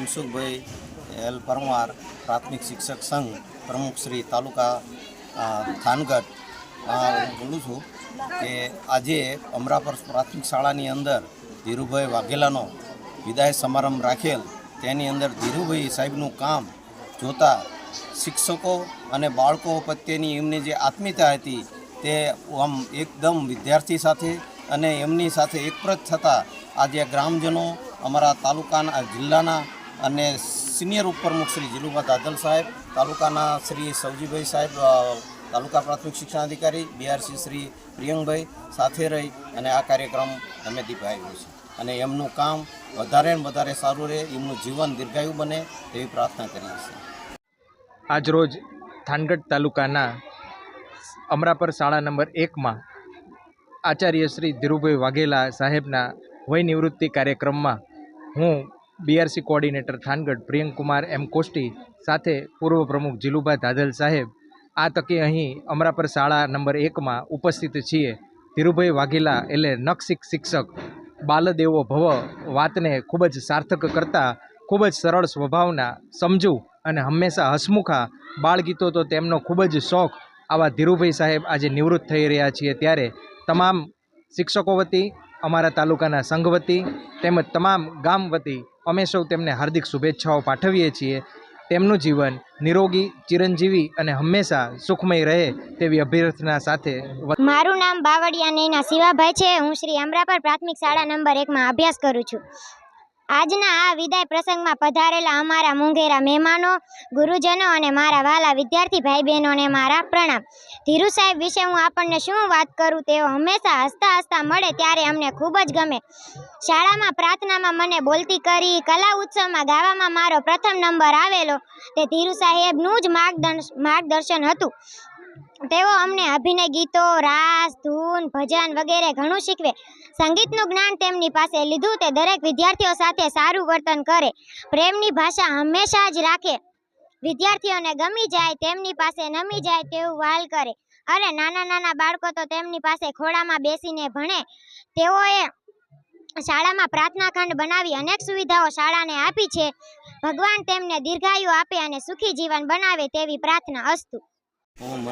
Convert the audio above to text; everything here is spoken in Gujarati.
મનસુખભાઈ એલ પરમાર પ્રાથમિક શિક્ષક સંઘ પ્રમુખ શ્રી તાલુકા થાનગઢ. બોલું છું કે આજે અમરાપર પ્રાથમિક શાળાની અંદર ધીરુભાઈ વાઘેલાનો વિદાય સમારંભ રાખેલ. તેની અંદર ધીરુભાઈ સાહેબનું કામ જોતા શિક્ષકો અને બાળકો પ્રત્યેની એમની જે આત્મીયતા હતી તે આમ એકદમ વિદ્યાર્થી સાથે અને એમની સાથે એકપ્રત થતાં આજે ગ્રામજનો અમારા તાલુકાના, જિલ્લાના અને સિનિયર ઉપપ્રમુખ શ્રી જીલુભા દાદલ સાહેબ, તાલુકાના શ્રી સૌજીભાઈ સાહેબ તાલુકા પ્રાથમિક શિક્ષણાધિકારી બીઆરસી શ્રી પ્રિયંકભાઈ સાથે રહી અને આ કાર્યક્રમ અમે દીપાવ્યો છે. અને એમનું કામ વધારે ને વધારે સારું રહે, એમનું જીવન દીર્ઘાયુ બને તેવી પ્રાર્થના કરીએ છીએ. આજરોજ થાનગઢ તાલુકાના અમરાપર શાળા નંબર એકમાં આચાર્ય શ્રી ધીરુભાઈ વાઘેલા સાહેબના વય નિવૃત્તિ કાર્યક્રમમાં હું BRC coordinator Thangadh Priyankumar M Koshti સાથે પૂર્વ પ્રમુખ જીલુભાઈ દાદલ સાહેબ આ તકે અહીં અમરાપર શાળા નંબર એકમાં ઉપસ્થિત છીએ. ધીરુભાઈ વાઘેલા એટલે નક્ષિક શિક્ષક. બાલદેવો ભવ વાતને ખૂબ જ સાર્થક કરતા, ખૂબ જ સરળ સ્વભાવના, સમજુ અને હંમેશા હસમુખા બાળગીતો તો તેમનો ખૂબ જ શોખ. આવા ધીરુભાઈ સાહેબ આજે નિવૃત્ત થઈ રહ્યા છીએ ત્યારે તમામ શિક્ષકો વતી, અમારા તાલુકાના સંઘ વતી તેમજ તમામ ગામ વતી અમે સૌ તેમને હાર્દિક શુભેચ્છાઓ પાઠવીએ છીએ. તેમનું જીવન નિરોગી, ચિરંજીવી અને હંમેશા સુખમય રહે તેવી અભ્યર્થના સાથે મારું નામ બાવળિયા નૈના શિવાભાઈ છે. હું શ્રી અમરાપર પ્રાથમિક શાળા નંબર એકમાં અભ્યાસ કરું છું. આજના આ વિદાય પ્રસંગમાં પધારેલા અમારા મુંગેરા મહેમાનો, ગુરુજનો અને મારા વાલા વિદ્યાર્થી ભાઈ બહેનોને મારા પ્રણામ. ધીરુ સાહેબ વિશે હું આપણને શું વાત કરું તેઓ હંમેશા હસતા હસતા મળે ત્યારે અમને ખૂબ જ ગમે. શાળામાં પ્રાર્થનામાં મને બોલતી કરી, કલા ઉત્સવમાં ગાવામાં મારો પ્રથમ નંબર આવેલો. તે ધીરુ સાહેબનું જ માર્ગદર્શન માર્ગદર્શન હતું. તેઓ અમને અભિનય ગીતો, રાસ, ધૂન, ભજન વગેરે ઘણું શીખવે. સંગીતનું જ્ઞાન તેમની પાસે લીધું તે દરેક વિદ્યાર્થીઓ સાથે સારું વર્તન કરે. પ્રેમની ભાષા હંમેશા જ રાખે. વિદ્યાર્થીઓને ગમી જાય તેમની પાસે નમી જાય તેવું વાલ કરે. અને નાના નાના બાળકો તો તેમની પાસે ખોળામાં બેસીને ભણે. તેઓએ શાળામાં પ્રાર્થના ખંડ બનાવી અનેક સુવિધાઓ શાળાને આપી છે. ભગવાન તેમને દીર્ઘાયુ આપે અને સુખી જીવન બનાવે તેવી પ્રાર્થના અસ્તુ.